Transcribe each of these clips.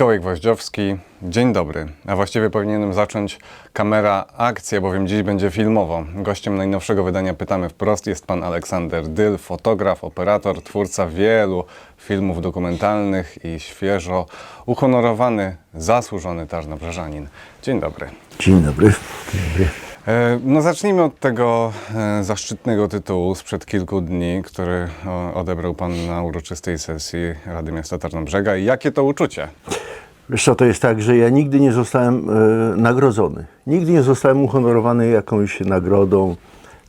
Mikołaj Gwoździowski, dzień dobry. A właściwie powinienem zacząć kamera akcja, bowiem dziś będzie filmowo. Gościem najnowszego wydania Pytamy Wprost jest pan Aleksander Dyl, fotograf, operator, twórca wielu filmów dokumentalnych i świeżo uhonorowany, zasłużony tarnobrzeżanin. Dzień dobry. Dzień dobry. Dzień dobry. E, No zacznijmy od tego e, zaszczytnego tytułu sprzed kilku dni, który odebrał Pan na uroczystej sesji Rady Miasta Tarnobrzega. Jakie to uczucie? Wiesz co, to jest tak, że ja nigdy nie zostałem e, nagrodzony. Nigdy nie zostałem uhonorowany jakąś nagrodą,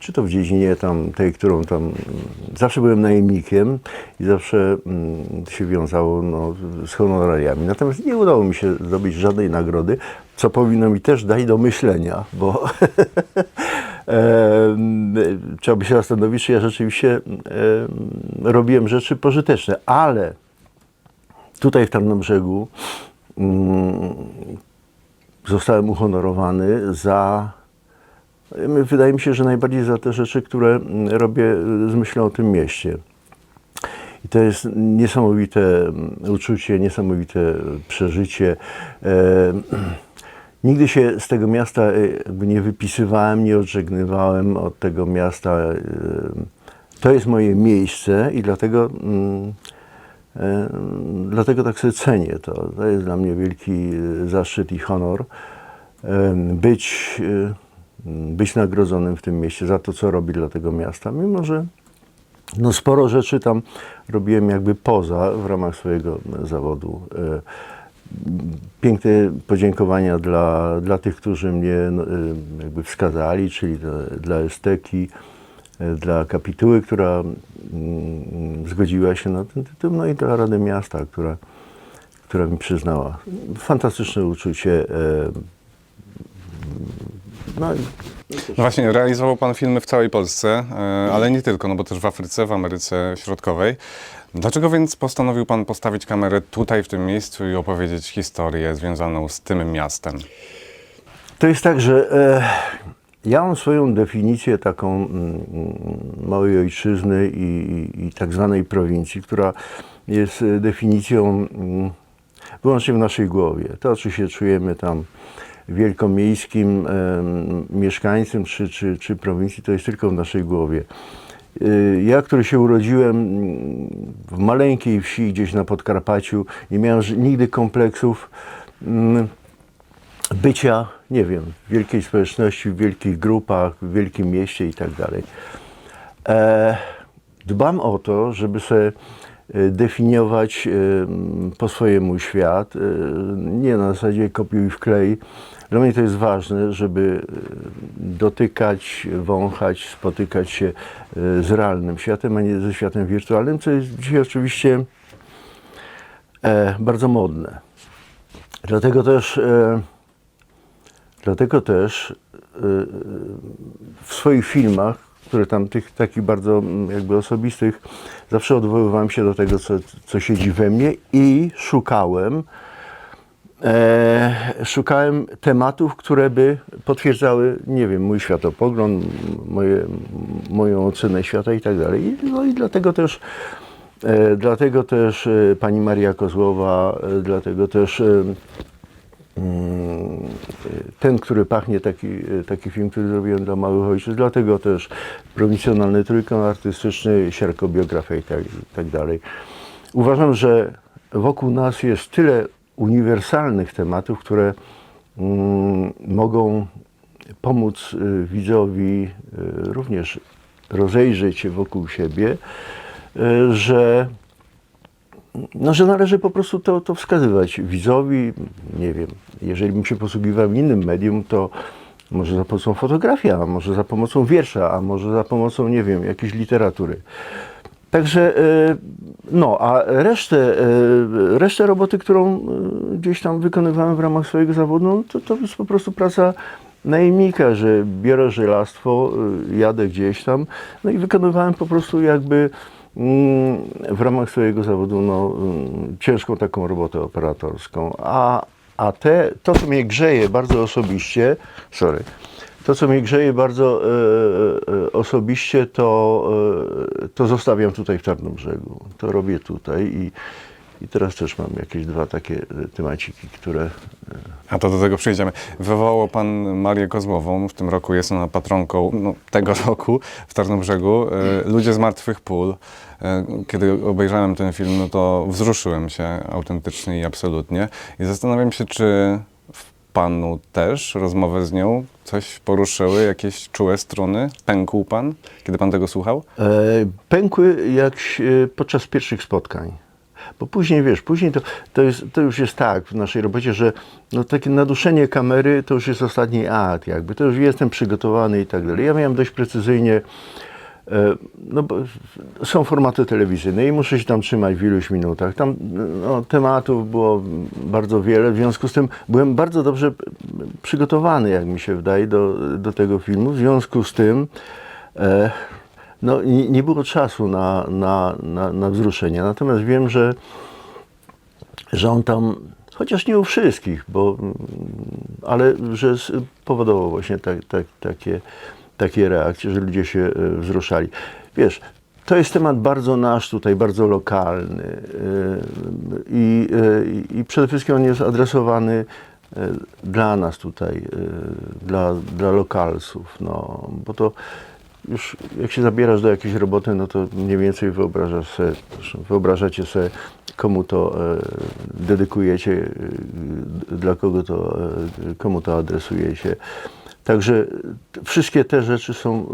czy to w dziedzinie tam tej, którą tam... mm, Zawsze byłem najemnikiem i zawsze mm, się wiązało no, z honorariami. Natomiast nie udało mi się zdobyć żadnej nagrody, co powinno mi też dać do myślenia, bo trzeba by się zastanowić, czy ja rzeczywiście robiłem rzeczy pożyteczne, ale tutaj w Tarnobrzegu mm, zostałem uhonorowany za, wydaje mi się, że najbardziej za te rzeczy, które mm, robię z myślą o tym mieście. I to jest niesamowite mm, uczucie, niesamowite przeżycie. E, Nigdy się z tego miasta jakby nie wypisywałem, nie odżegnywałem od tego miasta. E, To jest moje miejsce i dlatego, e, dlatego tak sobie cenię to. To jest dla mnie wielki zaszczyt i honor e, być, e, być nagrodzonym w tym mieście za to, co robi dla tego miasta, mimo że no sporo rzeczy tam robiłem jakby poza, w ramach swojego zawodu. E, Piękne podziękowania dla, dla tych, którzy mnie no, e, jakby wskazali, czyli dla, dla Esteki, e, dla kapituły, która mm, zgodziła się na ten tytuł, no i dla Rady Miasta, która, która mi przyznała. Fantastyczne uczucie. No, i- No właśnie, realizował Pan filmy w całej Polsce, e, ale nie tylko, no bo też w Afryce, w Ameryce Środkowej. Dlaczego więc postanowił Pan postawić kamerę tutaj, w tym miejscu i opowiedzieć historię związaną z tym miastem? To jest tak, że e, ja mam swoją definicję taką mm, mm, małej ojczyzny i, i, i tak zwanej prowincji, która jest e, definicją mm, wyłącznie w naszej głowie. To, czy się czujemy tam wielkomiejskim em, mieszkańcem czy, czy, czy prowincji, to jest tylko w naszej głowie. Y, Ja, który się urodziłem mm, w maleńkiej wsi gdzieś na Podkarpaciu, nie miałem nigdy kompleksów mm, bycia, nie wiem, w wielkiej społeczności, w wielkich grupach, w wielkim mieście i tak dalej. E, Dbam o to, żeby sobie definiować e, m, po swojemu świat, e, nie na zasadzie kopiuj wklej. Dla mnie to jest ważne, żeby dotykać, wąchać, spotykać się z realnym światem, a nie ze światem wirtualnym, co jest dzisiaj oczywiście e, bardzo modne. Dlatego też e, Dlatego też y, w swoich filmach, które tam tych takich bardzo mm, jakby osobistych, zawsze odwoływałem się do tego, co, co siedzi we mnie i szukałem, e, szukałem tematów, które by potwierdzały, nie wiem, mój światopogląd, moje, moją ocenę świata i tak dalej. No i dlatego też E, dlatego też e, pani Maria Kozłowa, e, dlatego też ten, który pachnie, taki, taki film, który zrobiłem dla Małych Ojczyzn, dlatego też prowincjonalny trójkąt artystyczny, siarkobiografia i tak, i tak dalej. Uważam, że wokół nas jest tyle uniwersalnych tematów, które mm, mogą pomóc y, widzowi y, również rozejrzeć się wokół siebie, y, że no, że należy po prostu to, to wskazywać widzowi. Nie wiem, jeżeli bym się posługiwał innym medium, to może za pomocą fotografii, a może za pomocą wiersza, a może za pomocą, nie wiem, jakiejś literatury. Także, e, no, a resztę, e, resztę roboty, którą e, gdzieś tam wykonywałem w ramach swojego zawodu, no, to, to jest po prostu praca najemnika, że biorę żelastwo, jadę gdzieś tam, no i wykonywałem po prostu jakby w ramach swojego zawodu no, mm, ciężką taką robotę operatorską. A, a te, to, co mnie grzeje bardzo osobiście, sorry, to, co mnie grzeje bardzo e, e, osobiście, to, e, to zostawiam tutaj w Tarnobrzegu. To robię tutaj i, I teraz też mam jakieś dwa takie e, temaciki, które A to do tego przyjdziemy. Wywołał pan Marię Kozłową. W tym roku jest ona patronką no, tego roku w Tarnobrzegu. E, Ludzie z martwych pól. E, Kiedy obejrzałem ten film, no to wzruszyłem się autentycznie i absolutnie. I zastanawiam się, czy w panu też rozmowę z nią coś poruszyły, jakieś czułe struny? Pękł pan, kiedy pan tego słuchał? E, pękły jak podczas pierwszych spotkań. Bo później, wiesz, później to, to, jest, to już jest tak w naszej robocie, że no, takie naduszenie kamery to już jest ostatni akt, jakby, to już jestem przygotowany i tak dalej. Ja miałem dość precyzyjnie, e, no bo są formaty telewizyjne i muszę się tam trzymać w iluś minutach. Tam no, tematów było bardzo wiele, w związku z tym byłem bardzo dobrze przygotowany, jak mi się wydaje, do, do tego filmu. W związku z tym e, no, nie, nie było czasu na, na, na, na wzruszenie. Natomiast wiem, że, że on tam, chociaż nie u wszystkich, bo, ale że powodował właśnie tak, tak, takie, takie reakcje, że ludzie się e, wzruszali. Wiesz, to jest temat bardzo nasz tutaj, bardzo lokalny e, i, e, i- przede wszystkim on jest adresowany dla nas tutaj, dla, dla lokalsów, no, bo to już jak się zabierasz do jakiejś roboty, no to mniej więcej wyobrażasz sobie, wyobrażacie sobie, komu to e, dedykujecie, e, dla kogo to, e, komu to adresujecie. Także wszystkie te rzeczy są,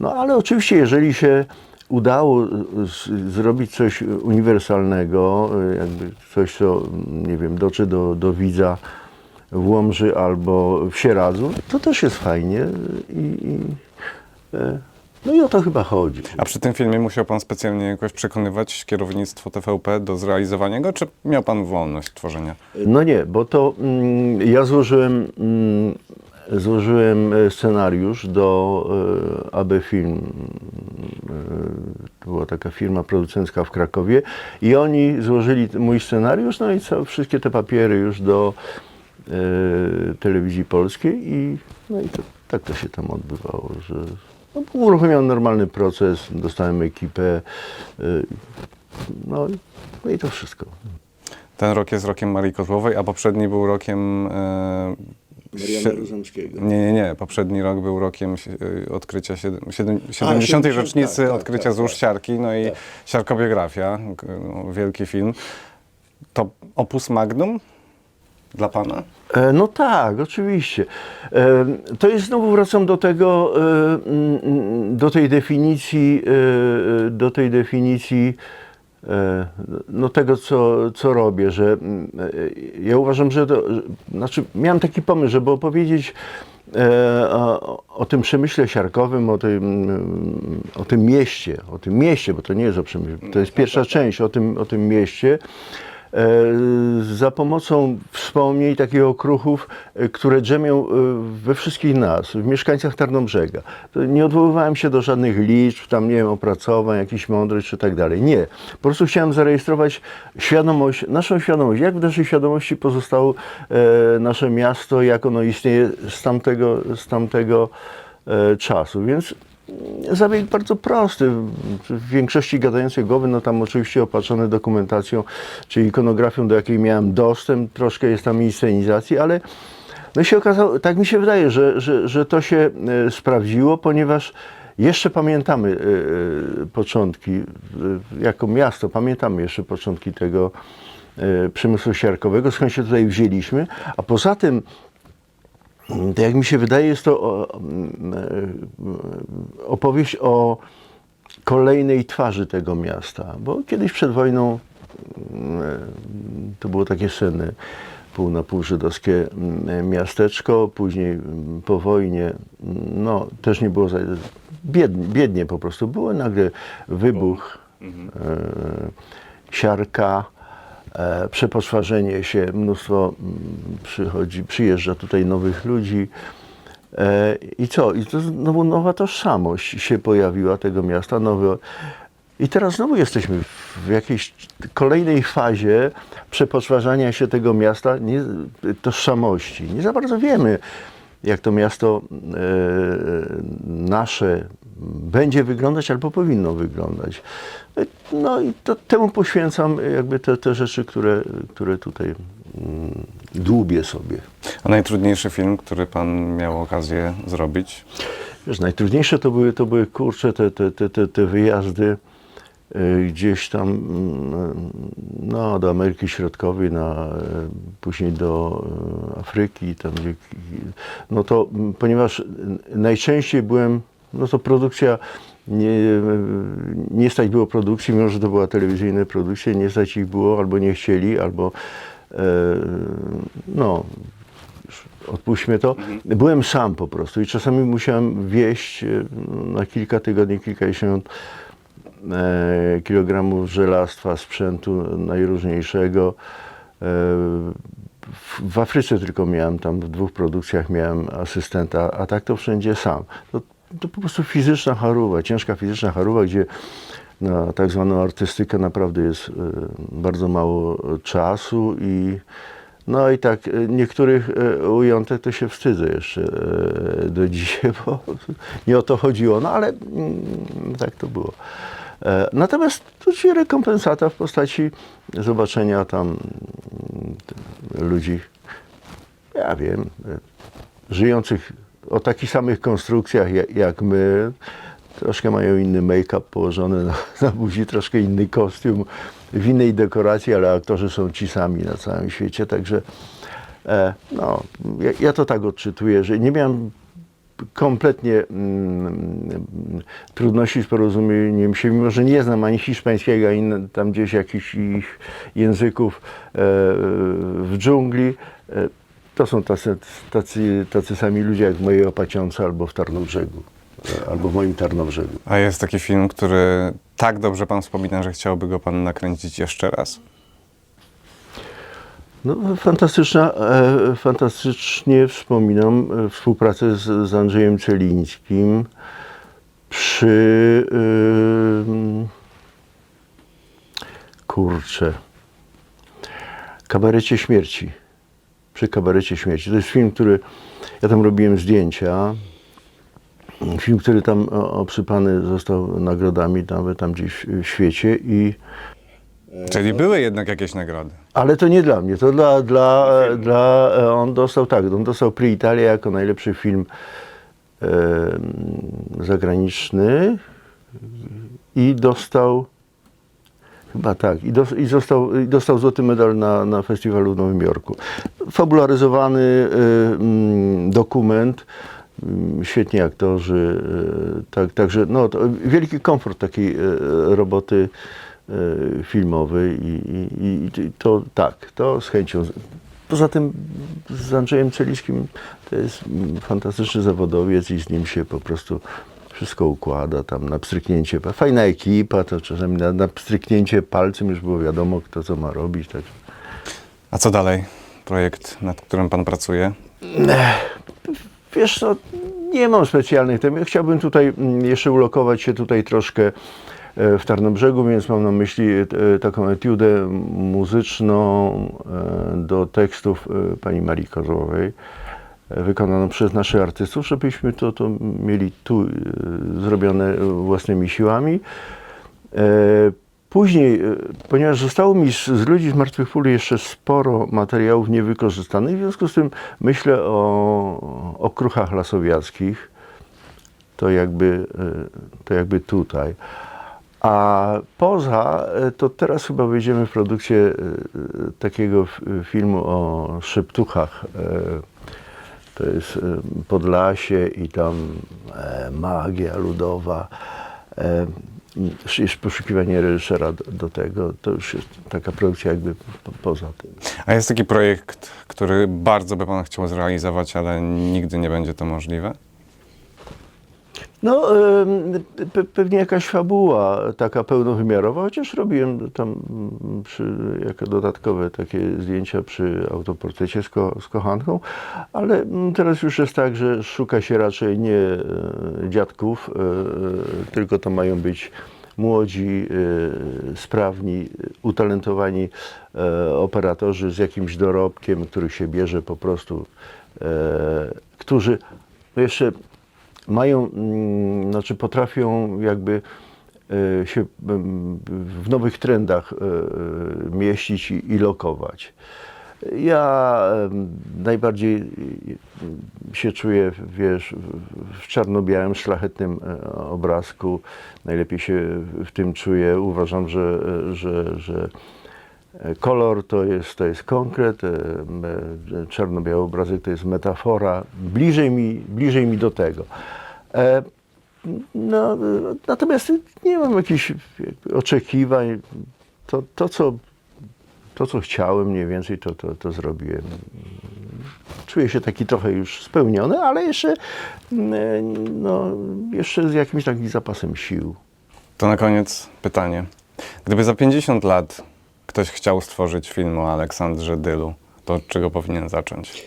no ale oczywiście jeżeli się udało z, zrobić coś uniwersalnego, jakby coś, co, nie wiem, dotrze do, do widza w Łomży albo w Sieradzu, to też jest fajnie i, i No i o to chyba chodzi. A przy tym filmie musiał pan specjalnie jakoś przekonywać kierownictwo TVP do zrealizowania go, czy miał pan wolność tworzenia? No nie, bo to mm, ja złożyłem, mm, złożyłem e, scenariusz do e, AB Film. E, to była taka firma producencka w Krakowie i oni złożyli mój scenariusz, no i co, wszystkie te papiery już do e, telewizji polskiej i, no i to, tak to się tam odbywało, że no, był uruchomiony normalny proces, dostałem ekipę, e, no, i- no i to wszystko. Ten rok jest rokiem Marii Kozłowej, a poprzedni był rokiem... E, Rozumskiego. nie, nie, nie. Poprzedni rok był rokiem e, odkrycia siedem, siedem, 70. 70, rocznicy tak, tak, odkrycia tak, złóż tak. siarki, no i Tak. siarkobiografia, no, wielki film. To opus magnum dla pana? E, No tak, oczywiście. E, To jest znowu wracam do tego, e, mm, do tej definicji, do tej definicji no tego, co, co robię, że mm, ja uważam, że to, znaczy miałem taki pomysł, żeby opowiedzieć o, o tym przemyśle siarkowym, o tym, mm, o tym mieście, o tym mieście, bo to nie jest o przemyśle, to jest pierwsza część o tym, o tym mieście. E, za pomocą wspomnień, takich okruchów, e, które drzemią e, we wszystkich nas, w mieszkańcach Tarnobrzega. Nie odwoływałem się do żadnych liczb, tam nie wiem, opracowań, jakichś mądrych czy tak dalej. Nie. Po prostu chciałem zarejestrować świadomość, naszą świadomość, jak w naszej świadomości pozostało nasze miasto, jak ono istnieje z tamtego, z tamtego czasu. Więc Zabieg bardzo prosty. W większości gadającej głowy, no tam oczywiście opatrzony dokumentacją czy ikonografią, do jakiej miałem dostęp. Troszkę jest tam inscenizacji, ale no się okazało, tak mi się wydaje, że, że, że to się e, sprawdziło, ponieważ jeszcze pamiętamy e, e, początki, jako miasto pamiętamy jeszcze początki tego przemysłu siarkowego, skąd się tutaj wzięliśmy, a poza tym to jak mi się wydaje, jest to mm, e, opowieść o kolejnej twarzy tego miasta, bo kiedyś przed wojną mm, e, to było takie senne pół na pół żydowskie mm, miasteczko, później mm, po wojnie mm, no też nie było za, biednie, biednie po prostu było, nagle wybuch, e, siarka, e, przepoczwarzenie się, mnóstwo mm, przychodzi, przyjeżdża tutaj nowych ludzi. E, I co? I to znowu nowa tożsamość się pojawiła tego miasta, nowy. I teraz znowu jesteśmy w jakiejś kolejnej fazie przepoczwarzania się tego miasta, nie, tożsamości. Nie za bardzo wiemy, jak to miasto e, nasze będzie wyglądać albo powinno wyglądać. No i to, temu poświęcam jakby te, te rzeczy, które, które tutaj mm, dłubię sobie. A najtrudniejszy film, który pan miał okazję zrobić? Wiesz, najtrudniejsze to były, to były kurcze te, te, te, te, te wyjazdy y, gdzieś tam mm, no, do Ameryki Środkowej, na, y, później do y, Afryki, tam gdzie, no to mm, ponieważ najczęściej byłem, no to produkcja nie, nie stać było produkcji, mimo że to była telewizyjna produkcja, nie stać ich było, albo nie chcieli, albo e, no, odpuśćmy to. Byłem sam po prostu i czasami musiałem wieść e, na kilka tygodni, kilkadziesiąt e, kilogramów żelastwa, sprzętu najróżniejszego. E, w, w Afryce tylko miałem, tam w dwóch produkcjach miałem asystenta, a tak to wszędzie sam. To, to po prostu fizyczna charuwa, ciężka fizyczna charuwa, gdzie na tak zwaną artystykę naprawdę jest e, bardzo mało czasu i no i tak, e, niektórych e, ujętek to się wstydzę jeszcze e, do dzisiaj, bo nie o to chodziło, no ale mm, tak to było. E, Natomiast tu ci rekompensata w postaci zobaczenia tam mm, ludzi, ja wiem, e, żyjących o takich samych konstrukcjach jak, my, troszkę mają inny make-up położony na, na buzi, troszkę inny kostium, w innej dekoracji, ale aktorzy są ci sami na całym świecie, także e, no, ja, ja to tak odczytuję, że nie miałem kompletnie mm, trudności z porozumieniem się, mimo że nie znam ani hiszpańskiego, ani tam gdzieś jakichś ich języków e, w dżungli. E, to są tacy, tacy, tacy sami ludzie jak w mojej Opacionce albo w Tarnobrzegu, albo w moim Tarnobrzegu. A jest taki film, który tak dobrze pan wspomina, że chciałby go pan nakręcić jeszcze raz? No, fantastyczna, e, fantastycznie wspominam e, współpracę z, z Andrzejem Celińskim przy ym, kurczę kabarecie śmierci. Przy kabarecie śmierci. To jest film, który ja tam robiłem zdjęcia. Film, który tam obsypany został nagrodami nawet tam gdzieś w świecie i Czyli były jednak jakieś nagrody. ale to nie dla mnie, to dla, dla, e, dla e, on dostał tak, on dostał Prix Italia jako najlepszy film e, zagraniczny i dostał chyba tak, i, dos, i, został, i dostał złoty medal na, na festiwalu w Nowym Jorku. Fabularyzowany e, mm, dokument, mm, świetni aktorzy, tak, także no, wielki komfort takiej e, roboty e, filmowej i, i, i to tak, to z chęcią. Poza tym z Andrzejem Celiskim to jest mm, fantastyczny zawodowiec i z nim się po prostu wszystko układa tam na pstryknięcie. Fajna ekipa, to czasami na, na pstryknięcie palcem już było wiadomo kto co ma robić. Tak. A co dalej? Projekt, nad którym pan pracuje? Wiesz co, nie mam specjalnych tematów. Chciałbym tutaj mm, jeszcze ulokować się tutaj troszkę e, w Tarnobrzegu, więc mam na myśli e, taką etiudę muzyczną e, do tekstów pani Marii Kozłowej, wykonaną przez naszych artystów, żebyśmy to, to mieli tu zrobione własnymi siłami. Później, e, ponieważ zostało mi z, z ludzi z martwych pól jeszcze sporo materiałów niewykorzystanych, w związku z tym myślę o, o kruchach lasowiackich, to jakby, e, to jakby tutaj. A poza, e, to teraz chyba wejdziemy w produkcję takiego filmu o szeptuchach. To jest Podlasie i tam magia ludowa. Jest poszukiwanie reżysera do, do tego. To już jest taka produkcja jakby po, poza tym. A jest taki projekt, który bardzo by pan chciał zrealizować, ale nigdy nie będzie to możliwe? No, pewnie jakaś fabuła taka pełnowymiarowa, chociaż robiłem tam mm, przy, jako dodatkowe takie zdjęcia przy autoportrecie z, ko, z kochanką, ale mm, teraz już jest tak, że szuka się raczej nie e, dziadków, e, e, tylko to mają być młodzi, sprawni, utalentowani operatorzy z jakimś dorobkiem, których się bierze po prostu, którzy no jeszcze mają, mm, znaczy potrafią jakby e, się em, w nowych trendach e, mieścić i, lokować. Ja najbardziej e, się czuję, wiesz, w- czarno-białym, szlachetnym e, obrazku. Najlepiej się w tym czuję. Uważam, że, że, że kolor to jest, to jest konkret, e, e, czarno-biały obrazek to jest metafora. Bliżej mi, bliżej mi do tego. E, no, e, natomiast nie mam jakichś oczekiwań. To, to, co, to, co chciałem mniej więcej, to, to, to zrobiłem. Czuję się taki trochę już spełniony, ale jeszcze, mm, no, jeszcze z jakimś takim zapasem sił. To na koniec pytanie. Gdyby za 50 lat ktoś chciał stworzyć film o Aleksandrze Dylu, to od czego powinien zacząć?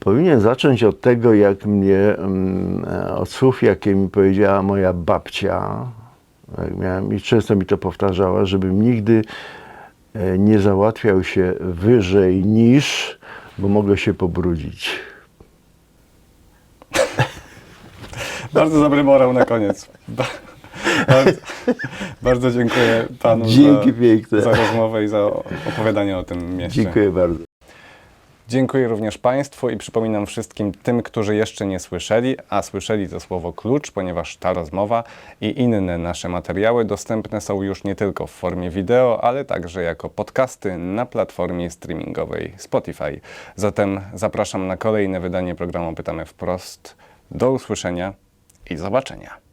Powinien zacząć od tego, jak mnie, mm, e, od słów, jakie mi powiedziała moja babcia. Jak miałem, I często mi to powtarzała, żebym nigdy e, nie załatwiał się wyżej niż, bo mogę się pobrudzić. Bardzo dobry morał na koniec. Ba- Bardzo, bardzo dziękuję panu Dzięki za, piękne. za rozmowę i za opowiadanie o tym mieście. Dziękuję bardzo. Dziękuję również Państwu i przypominam wszystkim tym, którzy jeszcze nie słyszeli, a słyszeli to słowo klucz, ponieważ ta rozmowa i inne nasze materiały dostępne są już nie tylko w formie wideo, ale także jako podcasty na platformie streamingowej Spotify. Zatem zapraszam na kolejne wydanie programu Pytamy Wprost. Do usłyszenia i zobaczenia.